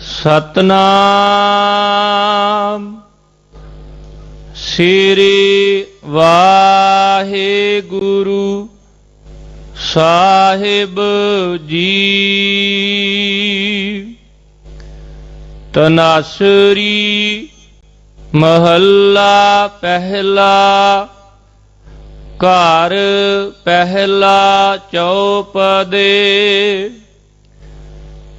ਸਤਨਾਮ। ਸ੍ਰੀ ਵਾਹਿਗੁਰੂ ਸਾਹਿਬ ਜੀ। ਤਨਾਸਰੀ ਮਹੱਲਾ ਪਹਿਲਾ ਘਰ ਪਹਿਲਾ ਚੌਪਦੇ।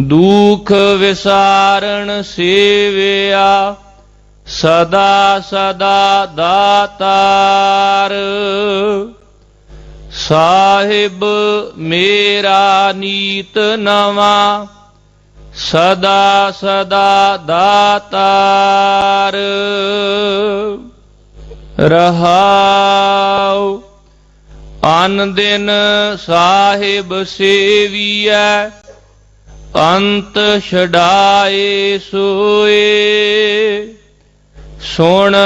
ਦੁਖ ਵਿਸਾਰਣ ਸੇਵਿਆ, ਸਦਾ ਸਦਾ ਦਾਤਾਰ। ਸਾਹਿਬ ਮੇਰਾ ਨੀਤ ਨਵਾ, ਸਦਾ ਸਦਾ ਦਾਤਾਰ। ਰਹਾਉ, ਅਨ ਦਿਨ ਸਾਹਿਬ ਸੇਵੀਐ ਅੰਤ ਛਡਾਏ ਸੋਏ। ਸੁਣ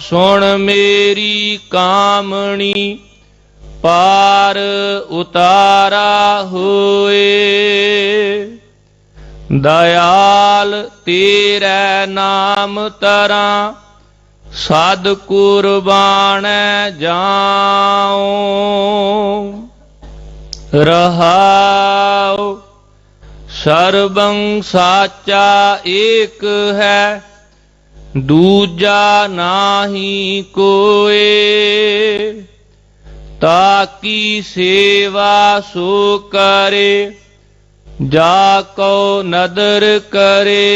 ਸੁਣ ਮੇਰੀ ਕਾਮਣੀ, ਪਾਰ ਉਤਾਰਾ ਹੋਏ। ਦਇਆਲ ਤੇਰੇ ਨਾਮ ਤਰਾ ਸਦ ਕੁਰਬਾਨ ਜਾਉ। ਰਹਾਉ। ਸਰਬੰ ਸਾਚਾ ਏਕ ਹੈ, ਦੂਜਾ ਨਾਹੀ ਕੋਏ। ਤਾਕੀ ਸੇਵਾ ਸੋ ਕਰੇ, ਜਾ ਕੋ ਨਦਰ ਕਰੇ।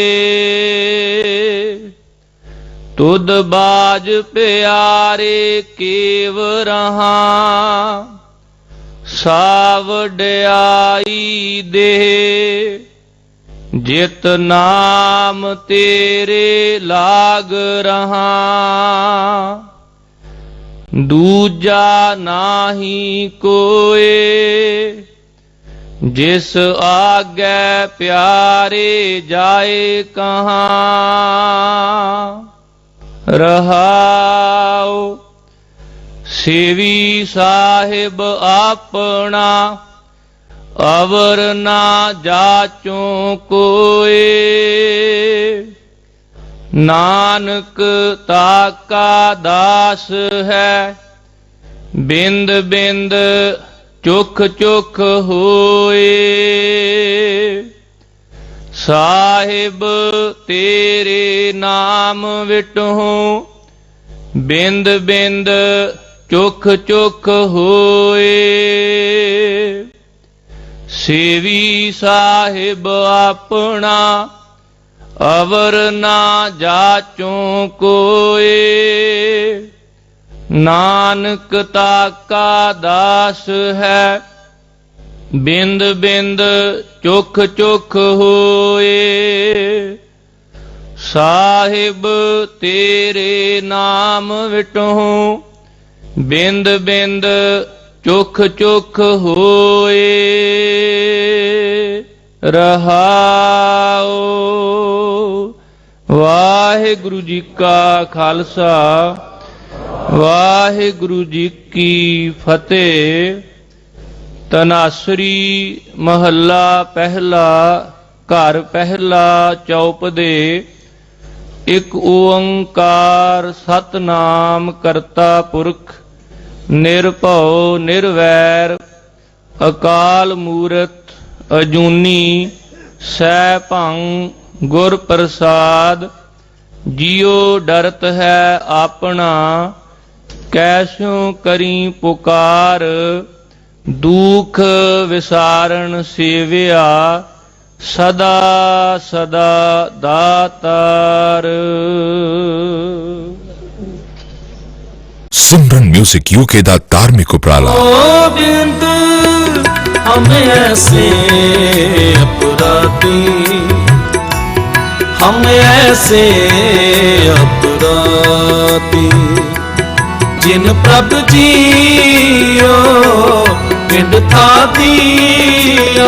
ਤੁਧ ਬਾਜ ਪਿਆਰੇ ਕੇਵ ਰਹਾ ਸਾਵਡਿਆਈ ਦੇ ਜਿਤ ਨਾਮ ਤੇਰੇ ਲਾਗ ਰਹਾ। ਦੂਜਾ ਨਾਹੀ ਕੋਏ, ਜਿਸ ਆਗੇ ਪਿਆਰੇ ਜਾਏ ਕਹਾ। ਰਹਾਉ ਸੇਵੀ ਸਾਹਿਬ ਆਪਣਾ ਅਵਰ ਨਾ ਜਾਚੋ ਕੋਏ। ਨਾਨਕ ਤਾਕਾ ਦਾਸ ਹੈ, ਬਿੰਦ ਬਿੰਦ ਚੁਖ ਚੁਖ ਹੋਏ। ਸਾਹਿਬ ਤੇਰੇ ਨਾਮ ਵਿਟਹੁ, ਬਿੰਦ ਬਿੰਦ ਚੁਖ ਚੁਖ ਹੋਏ। ਸੇਵੀ ਸਾਹਿਬ ਆਪਣਾ ਅਵਰ ਨਾ ਜਾਚੋ ਕੋਏ। ਨਾਨਕ ਤਾਕਾ ਦਾਸ ਹੈ, ਬਿੰਦ ਬਿੰਦ ਚੁਖ ਚੁਖ ਹੋਏ। ਸਾਹਿਬ ਤੇਰੇ ਨਾਮ ਵਿਟਹੁ ਬਿੰਦ ਬਿੰਦ ਚੁਖ ਚੁਖ ਹੋਏ ਰਹਾਉ ਵਾਹਿਗੁਰੂ ਜੀ ਕਾ ਖਾਲਸਾ, ਵਾਹਿਗੁਰੂ ਜੀ ਕੀ ਫਤਿਹ। ਤਨਾਸਰੀ ਮਹੱਲਾ ਪਹਿਲਾ, ਘਰ ਪਹਿਲਾ ਚੌਪਦੇ ਇਕ ਓੰਕਾਰ ਸਤਨਾਮ ਕਰਤਾ ਪੁਰਖ ਨਿਰਭਉ, ਨਿਰਵੈਰ, ਅਕਾਲ ਮੂਰਤ, ਅਜੂਨੀ ਸੈ ਭੰਗ ਗੁਰ ਪ੍ਰਸਾਦ ਜਿਉ ਡਰਤ ਹੈ ਆਪਣਾ ਕੈਸੋਂ ਕਰੀ ਪੁਕਾਰ, ਦੁਖ ਵਿਸਾਰਣ ਸੇਵਿਆ, ਸਦਾ ਸਦਾ ਦਾਤਾਰ। ਸਿਮਰਨ 뮤직 ਯੂਕੇ ਦਾ ਧਾਰਮਿਕ ਉਪਰਾਲਾ। ਓ ਬਿੰਦ ਹਮੇ ਐਸੇ ਅਪਰਾਧੀ। ਹਮ ਐਸੇ ਅਪਰਾਧੀ। ਜਿਨ ਪ੍ਰਭ ਜੀਓ, ਪਿੰਡ ਥਾਦੀ